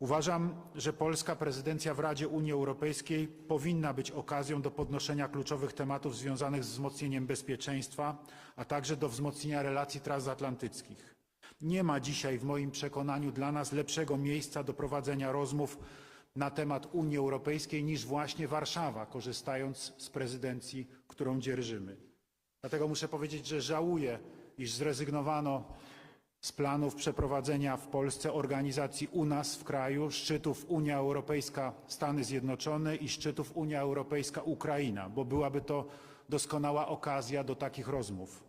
Uważam, że polska prezydencja w Radzie Unii Europejskiej powinna być okazją do podnoszenia kluczowych tematów związanych z wzmocnieniem bezpieczeństwa, a także do wzmocnienia relacji transatlantyckich. Nie ma dzisiaj w moim przekonaniu dla nas lepszego miejsca do prowadzenia rozmów na temat Unii Europejskiej niż właśnie Warszawa, korzystając z prezydencji, którą dzierżymy. Dlatego muszę powiedzieć, że żałuję, iż zrezygnowano z planów przeprowadzenia w Polsce organizacji u nas w kraju szczytów Unia Europejska Stany Zjednoczone i szczytów Unia Europejska Ukraina, bo byłaby to doskonała okazja do takich rozmów.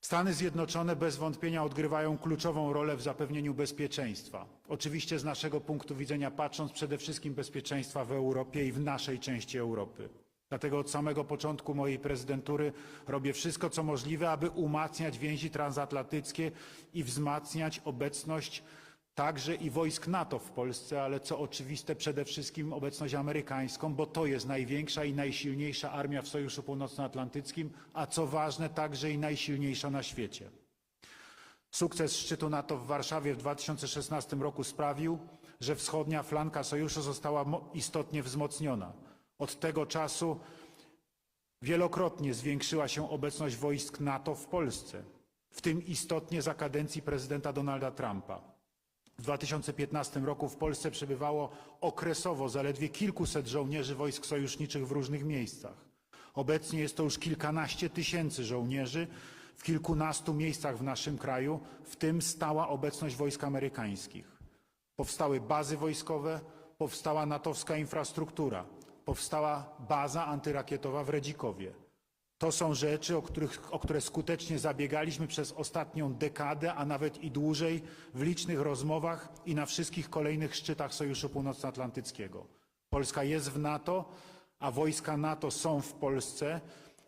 Stany Zjednoczone bez wątpienia odgrywają kluczową rolę w zapewnieniu bezpieczeństwa. Oczywiście z naszego punktu widzenia patrząc przede wszystkim bezpieczeństwa w Europie i w naszej części Europy. Dlatego od samego początku mojej prezydentury robię wszystko, co możliwe, aby umacniać więzi transatlantyckie i wzmacniać obecność także i wojsk NATO w Polsce, ale co oczywiste przede wszystkim obecność amerykańską, bo to jest największa i najsilniejsza armia w Sojuszu Północnoatlantyckim, a co ważne także i najsilniejsza na świecie. Sukces szczytu NATO w Warszawie w 2016 roku sprawił, że wschodnia flanka sojuszu została istotnie wzmocniona. Od tego czasu wielokrotnie zwiększyła się obecność wojsk NATO w Polsce, w tym istotnie za kadencji prezydenta Donalda Trumpa. W 2015 roku w Polsce przebywało okresowo zaledwie kilkuset żołnierzy wojsk sojuszniczych w różnych miejscach. Obecnie jest to już kilkanaście tysięcy żołnierzy w kilkunastu miejscach w naszym kraju, w tym stała obecność wojsk amerykańskich. Powstały bazy wojskowe, powstała natowska infrastruktura, powstała baza antyrakietowa w Redzikowie. To są rzeczy, o, których, o które skutecznie zabiegaliśmy przez ostatnią dekadę, a nawet i dłużej w licznych rozmowach i na wszystkich kolejnych szczytach Sojuszu Północnoatlantyckiego. Polska jest w NATO, a wojska NATO są w Polsce,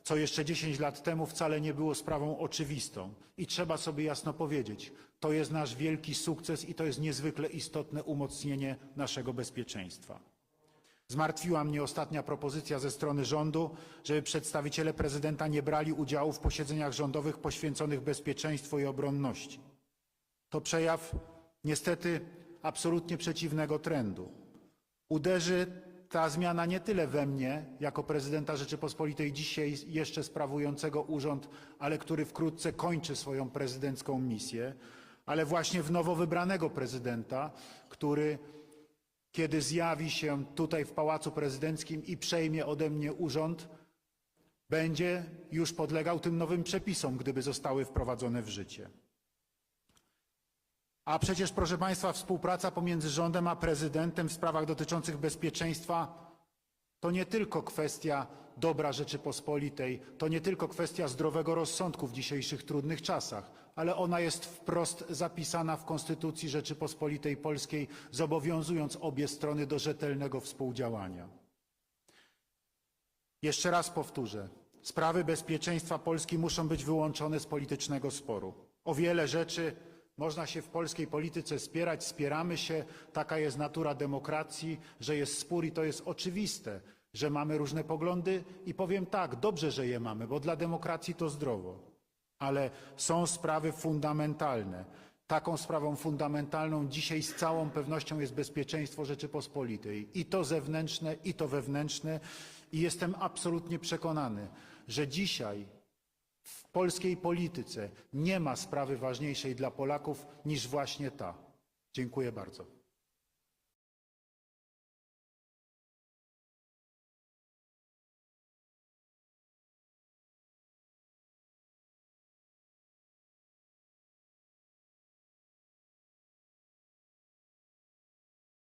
co jeszcze 10 lat temu wcale nie było sprawą oczywistą. I trzeba sobie jasno powiedzieć, to jest nasz wielki sukces i to jest niezwykle istotne umocnienie naszego bezpieczeństwa. Zmartwiła mnie ostatnia propozycja ze strony rządu, żeby przedstawiciele prezydenta nie brali udziału w posiedzeniach rządowych poświęconych bezpieczeństwu i obronności. To przejaw niestety absolutnie przeciwnego trendu. Uderzy ta zmiana nie tyle we mnie, jako prezydenta Rzeczypospolitej dzisiaj jeszcze sprawującego urząd, ale który wkrótce kończy swoją prezydencką misję, ale właśnie w nowo wybranego prezydenta, który kiedy zjawi się tutaj w Pałacu Prezydenckim i przejmie ode mnie urząd, będzie już podlegał tym nowym przepisom, gdyby zostały wprowadzone w życie. A przecież, proszę Państwa, współpraca pomiędzy rządem a prezydentem w sprawach dotyczących bezpieczeństwa to nie tylko kwestia dobra Rzeczypospolitej, to nie tylko kwestia zdrowego rozsądku w dzisiejszych trudnych czasach, ale ona jest wprost zapisana w Konstytucji Rzeczypospolitej Polskiej, zobowiązując obie strony do rzetelnego współdziałania. Jeszcze raz powtórzę. Sprawy bezpieczeństwa Polski muszą być wyłączone z politycznego sporu. O wiele rzeczy można się w polskiej polityce spierać, spieramy się, taka jest natura demokracji, że jest spór i to jest oczywiste, że mamy różne poglądy i powiem tak, dobrze, że je mamy, bo dla demokracji to zdrowo. Ale są sprawy fundamentalne. Taką sprawą fundamentalną dzisiaj z całą pewnością jest bezpieczeństwo Rzeczypospolitej. I to zewnętrzne, i to wewnętrzne. I jestem absolutnie przekonany, że dzisiaj w polskiej polityce nie ma sprawy ważniejszej dla Polaków niż właśnie ta. Dziękuję bardzo.